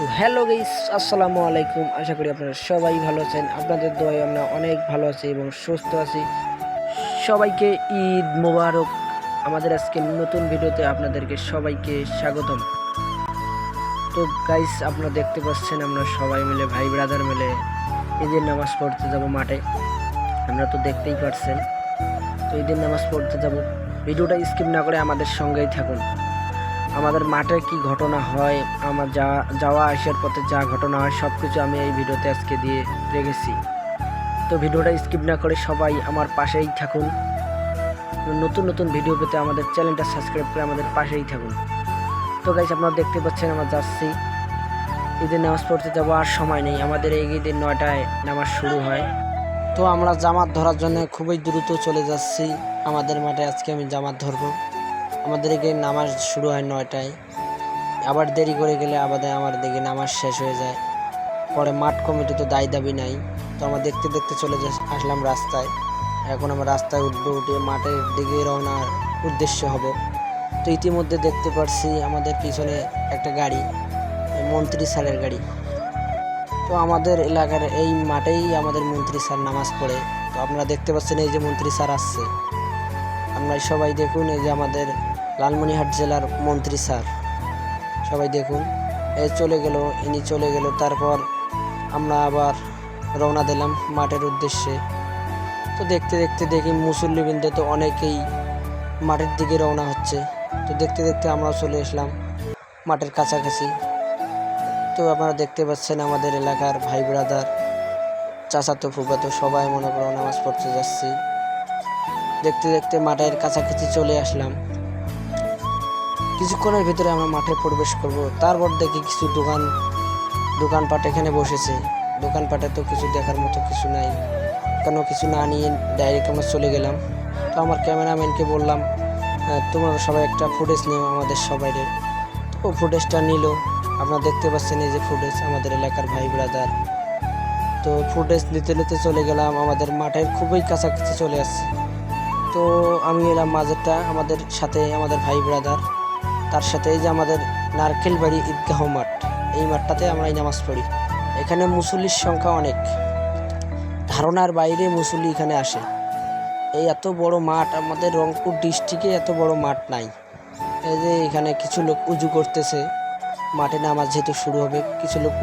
তো hello guys আসসালামু আলাইকুম। আশা করি আপনারা সবাই ভালো আছেন। আপনাদের দোয়ায় আমরা অনেক ভালো আছি এবং সুস্থ আছি। সবাইকে ঈদ মোবারক। আমাদের আজকে নতুন ভিডিওতে আপনাদেরকে সবাইকে স্বাগতম। তো গাইস আপনারা দেখতে পাচ্ছেন আমরা সবাই মিলে, ভাই ব্রাদার মিলে ঈদের নামাজ পড়তে যাব মাঠে। আমরা তো দেখতেই পারছেন। তো ঈদের নামাজ পড়তে যাব। ভিডিওটা স্কিপ না করে আমাদের সঙ্গেই থাকুন। আমাদের মাঠে কি ঘটনা হয়, আমার যা, যাওয়া আসার পথে যা ঘটনা হয় সব কিছু আমি এই ভিডিওতে আজকে দিয়ে রেখেছি। তো ভিডিওটা স্কিপ না করে সবাই আমার পাশেই থাকুন। নতুন নতুন ভিডিও পেতে আমাদের চ্যানেলটা সাবস্ক্রাইব করে আমাদের পাশেই থাকুন। তো গাইস আপনারা দেখতে পাচ্ছেন আমার যাচ্ছি। ঈদের নামাজ পড়তে যাব, আর সময় নেই। আমাদের এই ঈদের নয়টায় নামাজ শুরু হয়। তো আমরা জামাত ধরার জন্য খুবই দ্রুত চলে যাচ্ছি। আমাদের মাঠে আজকে আমি জামাত ধরবো। আমাদের এখানে নামাজ শুরু হয় নয়টায়। আবার দেরি করে গেলে আবার আমার দিকে নামাজ শেষ হয়ে যায়। পরে মাঠ কমিটি তো দায় দাবি নাই। তো আমরা দেখতে দেখতে চলে আসলাম রাস্তায়। এখন আমরা রাস্তায় উঠবো উঠে মাঠের দিকে রওনার উদ্দেশ্য হব। তো ইতিমধ্যে দেখতে পারছি আমাদের পিছনে একটা গাড়ি, মন্ত্রী স্যারের গাড়ি। তো আমাদের এলাকার এই মাঠেই আমাদের মন্ত্রী স্যার নামাজ পড়ে। তো আপনারা দেখতে পাচ্ছেন এই যে মন্ত্রী স্যার আসছে। আপনারা সবাই দেখুন এই যে আমাদের লালমনিহাট জেলার মন্ত্রী স্যার। সবাই দেখুন এই চলে গেল, ইনি চলে গেল, তারপর আমরা আবার রওনা দিলাম মাঠের উদ্দেশ্যে। তো দেখতে দেখতে দেখি মুসল্লিবৃন্দ তো অনেকেই মাঠের দিকে রওনা হচ্ছে। তো দেখতে দেখতে আমরাও চলে আসলাম মাঠের কাছাকাছি। তো আপনারা দেখতে পাচ্ছেন আমাদের এলাকার ভাই ব্রাদার, চাচাতো ফুফাতো, সবাই মনে করো নামাজ পড়তে যাচ্ছি। দেখতে দেখতে মাঠের কাছাকাছি চলে আসলাম। কিছুক্ষণের ভিতরে আমরা মাঠে প্রবেশ করব। তারপর দেখি কিছু দোকান দোকানপাট এখানে বসেছে। দোকানপাটে তো কিছু দেখার মতো কিছু নাই। কেন কিছু না নিয়ে ডাইরেক্ট আমরা চলে গেলাম। তো আমার ক্যামেরাম্যানকে বললাম "আহ, তোমরা সবাই একটা ফুটেজ নিও আমাদের সবাইয়ের তো ফুটেজটা নিল। আপনারা দেখতে পাচ্ছেন এই যে ফুটেজ আমাদের এলাকার ভাই ব্রাদার তো ফুটেজ নিতে নিতে চলে গেলাম। আমাদের মাঠের খুবই কাছাকাছি চলে আসছে। তো আমি এলাম মাঝেরটা আমাদের সাথে আমাদের ভাই ব্রাদার তার সাথে এই যে আমাদের নারকেল বাড়ি ঈদগাহ মাঠ, এই মাঠটাতে আমরা এই নামাজ পড়ি। এখানে মুসল্লির সংখ্যা অনেক। ধারণার বাইরে মুসল্লি এখানে আসে। এই এত বড় মাঠ আমাদের রংপুর ডিস্ট্রিক্টে এত বড় মাঠ নাই। এই যে এখানে কিছু লোক উজু করতেছে। মাঠে নামাজ যেহেতু শুরু হবে, কিছু লোক